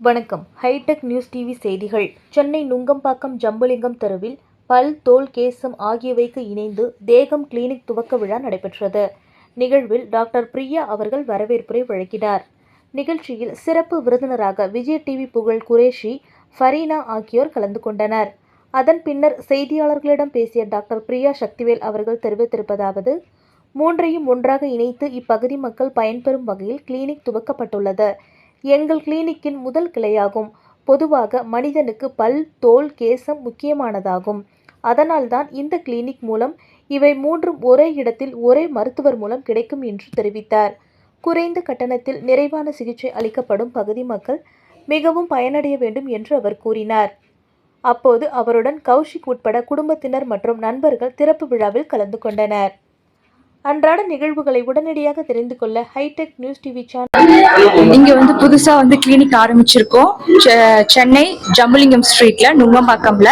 வணக்கம். Hitech news TV செய்திகள். சென்னை நுங்கம்பாக்கம் ஜம்புலிங்கம் தெருவில் பல் தோல் கேசம் ஆகியவைக்கு இணைந்து தேகம் கிளினிக் துவக்க விழா நடைபெற்றது. நிகழ்வில் டாக்டர் பிரியா அவர்கள் வரவேற்புரை வழங்கினார். நிகழ்ச்சியில் சிறப்பு விருந்தினராக விஜய் டிவி புகழ் குரேஷி ஃபரீனா ஆகியோர் கலந்து கொண்டனர். அதன் பின்னர் செய்தியாளர்களிடம் பேசிய டாக்டர் பிரியா சக்திவேல் அவர்கள் தெரிவித்திருப்பதாவது மூன்றையும் ஒன்றாக இணைத்து இப்பகுதி மக்கள் பயன்பெறும் வகையில் கிளினிக் துவக்கப்பட்டுள்ளது. எங்கள் கிளினிக்கின் முதல் கிளையாகும். பொதுவாக மனிதனுக்கு பல் தோல் கேசம் முக்கியமானதாகும். அதனால்தான் இந்த கிளினிக் மூலம் இவை மூன்றும் ஒரே இடத்தில் ஒரே மருத்துவர் மூலம் கிடைக்கும் என்று தெரிவித்தார். குறைந்த கட்டணத்தில் நிறைவான சிகிச்சை அளிக்கப்படும் பகுதி மக்கள் மிகவும் பயனடைய வேண்டும் என்று அவர் கூறினார். அப்போது அவருடன் கௌஷிக் உட்பட குடும்பத்தினர் மற்றும் நண்பர்கள் திறப்பு விழாவில் கலந்து கொண்டனர். அன்றாட நிகழ்வுகளை உடனடியாக தெரிந்து கொள்ள ஹைடெக் நியூஸ் டிவி சேனல் இங்க வந்து புதுசா வந்து கிளினிக் ஆரம்பிச்சிருக்கோம். செ- சென்னை ஜம்புலிங்கம் ஸ்ட்ரீட்ல நுங்கம்பாக்கம்ல.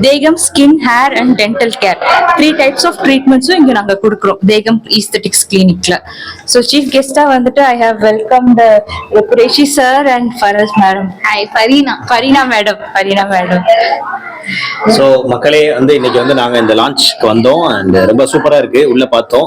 Thegam skin hair and dental care three types of ட்ரீட்மெண்ட்ஸும் இங்க நாங்க கொடுக்குறோம். தேகம் ஈஸ்தட்டிக்ஸ் கிளினிக்ல ஸோ சீஃப் கெஸ்டா வந்துட்டு I have welcome the Qureshi sir and Faras madam hi Fareena Fareena madam Fareena madam so மக்களே வந்து இன்னைக்கு வந்து நாங்க இந்த லான்ச்க்கு வந்தோம். அண்ட் ரொம்ப சூப்பரா இருக்கு. உள்ள பார்த்தோம்.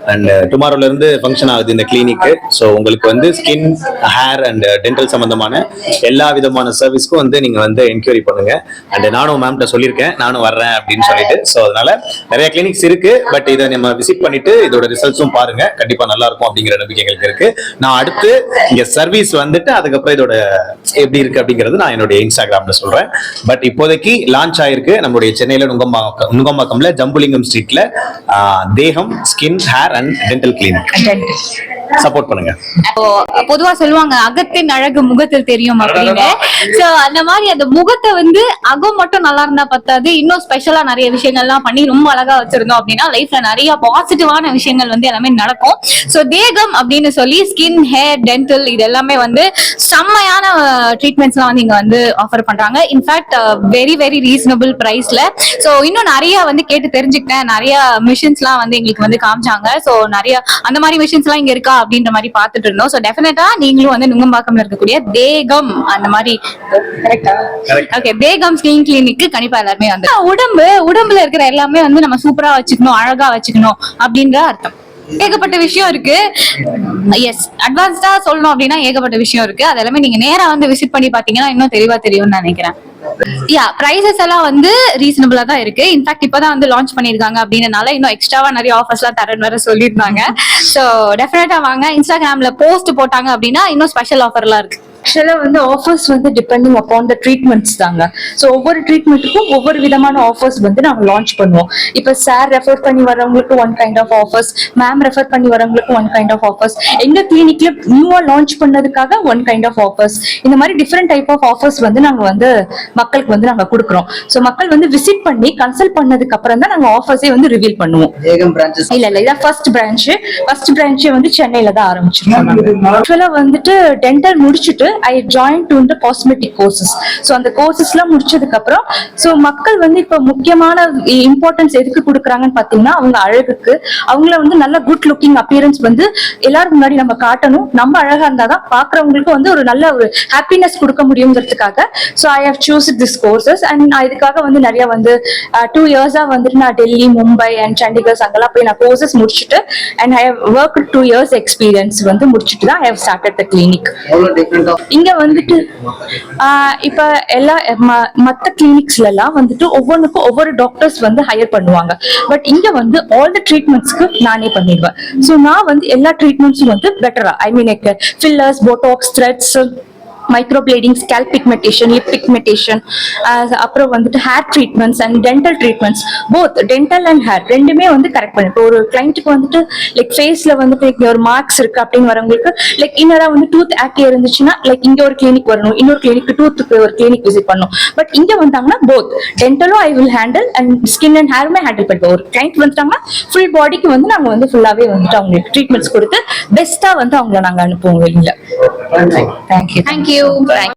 அண்ட் டுமாரோல இருந்து ஃபங்க்ஷன் ஆகுது இந்த கிளினிக்கு ஸோ உங்களுக்கு வந்து ஸ்கின் ஹேர் அண்ட் டென்டல் சம்பந்தமான எல்லா விதமான சர்வீஸ்க்கும் வந்து நீங்க வந்து என்கொயரி பண்ணுங்க. அண்ட் நானும் மேம்கிட்ட சொல்லியிருக்கேன். நானும் வர்றேன் அப்படின்னு சொல்லிட்டு. ஸோ அதனால நிறைய கிளினிக்ஸ் இருக்கு. பட் இதை நம்ம விசிட் பண்ணிட்டு இதோட ரிசல்ட்ஸும் பாருங்க. கண்டிப்பா நல்லா இருக்கும் அப்படிங்கிற நம்பிக்கை எங்களுக்கு இருக்கு. நான் அடுத்து இங்க சர்வீஸ் வந்துட்டு அதுக்கப்புறம் இதோட எப்படி இருக்கு அப்படிங்கிறது நான் என்னுடைய இன்ஸ்டாகிராம்ல சொல்றேன். பட் இப்போதைக்கு லான்ச் ஆயிருக்கு. நம்மளுடைய சென்னையில நுங்கம்பாக்கம் நுங்கம்பாக்கம்ல ஜம்புலிங்கம் ஸ்ட்ரீட்ல Thegam skin hair and dental clinic support பண்ணுங்க. பொதுவா சொல்லுவாங்க அகத்தின் அழகு முகத்தில் தெரியும் அப்படின்னு. சோ அந்த மாதிரி அந்த முகத்தை வந்து அகம் மட்டும் நல்லா இருந்தா பத்தாது. இன்னும் ஸ்பெஷலா நிறைய விஷயங்கள்லாம் பண்ணி ரொம்ப அழகா வச்சிருந்தோம் அப்படின்னா லைஃப்ல நிறைய பாசிட்டிவான விஷயங்கள் வந்து எல்லாமே நடக்கும். சோ தேகம் அப்படின்னு சொல்லி ஸ்கின் ஹேர் டென்டல் இது எல்லாமே வந்து செம்மையான ட்ரீட்மெண்ட்ஸ்லாம் வந்து இங்க வந்து ஆஃபர் பண்றாங்க. In fact very very reasonable ப்ரைஸ்ல so இன்னும் நிறைய வந்து கேட்டு தெரிஞ்சுக்கிட்டேன். நிறைய மிஷின்ஸ்லாம் வந்து எங்களுக்கு வந்து காமிச்சாங்க. சோ நிறைய அந்த மாதிரி மிஷின்ஸ் எல்லாம் இங்க இருக்கா? அப்படின்ற மாதிரி பார்த்துட்டு இருந்தோம். சோ டெஃபினட்டா நீங்களும் வந்து நுங்கம்பாக்கம்ல இருக்கக்கூடிய தேகம் அந்த மாதிரி. ஓகே தேகம் ஸ்கின் கிளினிக்கு கண்டிப்பா எல்லாருமே வந்து உடம்பு உடம்புல இருக்கிற எல்லாமே வந்து நம்ம சூப்பரா வச்சுக்கணும் அழகா வச்சுக்கணும் அப்படின்ற அர்த்தம். ஏகப்பட்ட விஷயம் இருக்கு. எஸ் அட்வான்ஸ்டா சொல்லணும் அப்படின்னா ஏகப்பட்ட விஷயம் இருக்கு. அது எல்லாமே நீங்க நேரா வந்து விசிட் பண்ணி பாத்தீங்கன்னா இன்னும் தெளிவா தெரியும்னு நினைக்கிறேன். யா பிரைசஸ் எல்லாம் வந்து ரீசனபிளா தான் இருக்கு. இன்ஃபேக்ட் இப்பதான் வந்து லான்ச் பண்ணிருக்காங்க அப்படின்றனால இன்னும் எக்ஸ்ட்ராவா நிறைய ஆஃபர்ஸ் எல்லாம் தரேன் வேற சொல்லியிருந்தாங்க. சோ டெஃபினட்டா வாங்க. இன்ஸ்டாகிராம்ல போஸ்ட் போட்டாங்க அப்படின்னா இன்னும் ஸ்பெஷல் ஆஃபர்லாம் இருக்கு. ஆக்சுவலா வந்து ஆஃபர்ஸ் வந்து டிபெண்டிங் அப்பான் த ட்ரீட்மெண்ட்ஸ் தாங்க. ஸோ ஒவ்வொரு ட்ரீட்மெண்ட்டுக்கும் ஒவ்வொரு விதமான ஆஃபர்ஸ் வந்து நாங்கள் லான்ச் பண்ணுவோம். இப்போ சார் ரெஃபர் பண்ணி வரவங்களுக்கு one kind of offers ma'am refer பண்ணி வரவங்களுக்கு ஒன் கைண்ட் ஆஃப் ஆஃபர்ஸ் எங்க கிளினிக்ல நியூவா லான்ச் பண்ணதுக்காக ஒன் கைண்ட் ஆஃப் ஆஃபர்ஸ் இந்த மாதிரி டிஃப்ரெண்ட் டைப் ஆஃப் ஆஃபர்ஸ் வந்து நாங்கள் வந்து மக்களுக்கு வந்து நாங்கள் கொடுக்குறோம். ஸோ மக்கள் வந்து விசிட் பண்ணி கன்சல்ட் பண்ணதுக்கு அப்புறம் தான் நாங்கள் ஆஃபர்ஸே வந்து ரிவீல் பண்ணுவோம். இல்ல இல்ல இதான் ஃபர்ஸ்ட் பிரான்ச் ஃபர்ஸ்ட் பிரான்ச் வந்து சென்னையில தான் ஆரம்பிச்சிருக்கோம். ஆக்சுவலா வந்துட்டு டென்டல் முடிச்சுட்டு ஐ ஜாயின் டு இந்த காஸ்மெட்டிக் கோர்சஸ் ஸோ அந்த கோர்சஸ்லாம் முடிச்சதுக்கு அப்புறம் ஸோ மக்கள் வந்து இப்போ முக்கியமான இம்பார்ட்டன்ஸ் எதுக்கு கொடுக்குறாங்கன்னு பார்த்தீங்கன்னா அவங்க அழகுக்கு அவங்கள வந்து நல்ல குட் லுக்கிங் அப்பியரன்ஸ் வந்து எல்லாரும் முன்னாடி நம்ம காட்டணும். நம்ம அழகா இருந்தாதான் பார்க்குறவங்களுக்கு வந்து ஒரு நல்ல ஒரு ஹாப்பினஸ் கொடுக்க முடியுங்கிறதுக்காக so I have choose this courses and நான் இதுக்காக வந்து நிறைய வந்து uh, டூ இயர்ஸாக வந்துட்டு நான் டெல்லி மும்பை அண்ட் சண்டிகர் அங்கெல்லாம் போய் நான் கோர்சஸ் முடிச்சுட்டு and I have work two years experience வந்து முடிச்சுட்டு தான் I have started the clinic இங்க வந்துட்டு ஆஹ் இப்ப எல்லா ம- மத்த கிளினிக்ஸ்ல எல்லாம் வந்துட்டு ஒவ்வொன்றுக்கும் ஒவ்வொரு டாக்டர்ஸ் வந்து ஹையர் பண்ணுவாங்க. பட் இங்க வந்து ஆல் த ட்ரீட்மெண்ட்ஸ்க்கு நானே பண்ணிடுவேன். ஸோ நான் வந்து எல்லா ட்ரீட்மெண்ட்ஸும் வந்து பெட்டரா I mean fillers botox threads microblading scale pigmentation lip pigmentation அப்புறம் வந்துட்டு hair treatments and dental treatments both dental and hair ரெண்டுமே வந்து கரெக்ட் பண்ணி இப்போ ஒரு கிளைண்ட்டுக்கு வந்துட்டு லைக் ஃபேஸ்ல வந்துட்டு ஒரு மார்க்ஸ் இருக்கு அப்படின்னு வரவங்களுக்கு லைக் இன்னரா வந்து டூத் ஆக்டி இருந்துச்சுன்னா லைக் இங்க ஒரு கிளினிக் வரணும் இன்னொரு கிளினிக் டூத்துக்கு ஒரு கிளினிக் விசிட் பண்ணணும். பட் இங்க வந்தாங்கன்னா both டென்டலும் I will handle and skin and ஹேருமே handle பண்ணுவோம். ஒரு கிளைண்ட் வந்துட்டாங்கன்னா ஃபுல் பாடிக்கு வந்து நாங்க வந்து ஃபுல்லாவே வந்துட்டு அவங்களுக்கு ட்ரீட்மெண்ட்ஸ் கொடுத்து பெஸ்டா வந்து அவங்கள நாங்க அனுப்புவோம் வெளியில. Thank you thank you yêu bạn